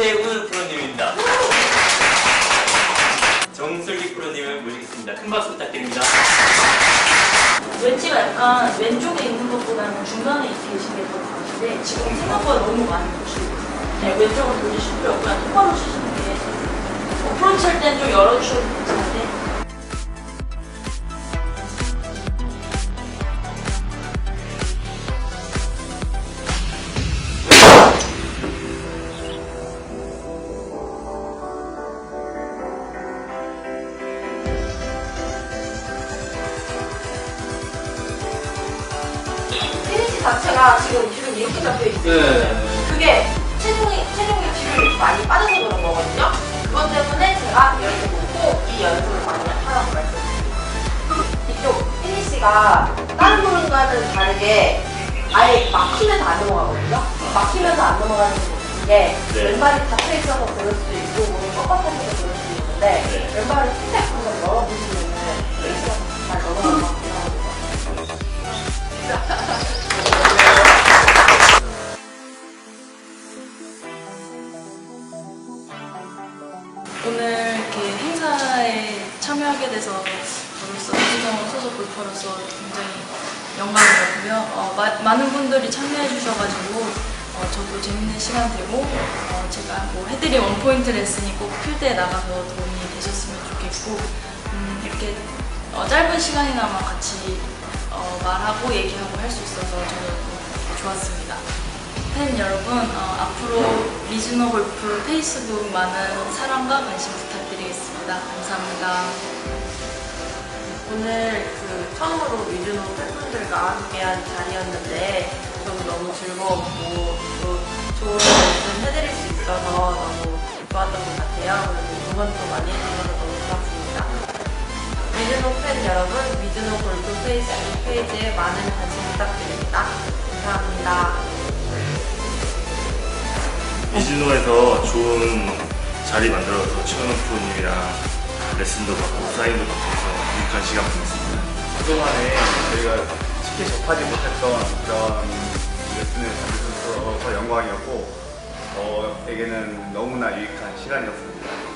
김태훈 프로님입니다. 정슬기 프로님을 모시겠습니다. 큰 박수 부탁드립니다. 웨지가 약간 왼쪽에 있는 것보다는 중간에 계신 게더 나은데 지금 생각보다 너무 많이 보시고 네, 왼쪽으로 돌리실 필요 없고 똑바로 치시는 게 어프로치 할 때는 좀 열어주셔도 자체가 지금 지금 이렇게 잡혀 있어요. 네. 그게 체중이 체중이 지금 많이 빠져서 그런 거거든요. 그것 때문에 제가 이렇게 놓고 이 연습을 많이 하라고 말씀드립니다. 이쪽 테니스가 다른 부분과는 다르게 아예 막히면서 안 넘어가거든요. 막히면서 안 넘어가는 게 네. 왼발이 닫혀 있어서 그럴 수도 있고 몸이 뻣뻣해서 그럴 수도 있는데 네. 왼발을 살짝 오늘 이렇게 행사에 참여하게 돼서 저로서 한정 소속 골퍼로서 굉장히 영광이었고요. 어, 마- 많은 분들이 참여해 주셔가지고 어, 저도 재밌는 시간 되고 어, 제가 뭐 해드린 원포인트 레슨이 꼭 필드에 나가서 도움이 되셨으면 좋겠고 음, 이렇게 어, 짧은 시간이나마 같이 어, 말하고 얘기하고 할 수 있어서 저는 좋았습니다. 팬 여러분, 어, 앞으로 미즈노 골프 페이스북 많은 사랑과 관심 부탁드리겠습니다. 감사합니다. 오늘 그 처음으로 미즈노 팬분들과 함께한 자리였는데 저도 너무 즐거웠고 또 좋은 말씀 해드릴 수 있어서 너무 좋았던 것 같아요. 그리고 응원도 많이 해주셔서 너무 좋았습니다. 미즈노 팬 여러분, 미즈노 골프 페이스북 페이지에 많은 관심 미즈노에서 좋은 자리 만들어서 최원호 프로님이랑 레슨도 받고 사인도 받고 해서 유익한 시간 보냈습니다. 그동안에 저희가 쉽게 접하지 못했던 그런 레슨을 있어서 영광이었고 저에게는 너무나 유익한 시간이었습니다.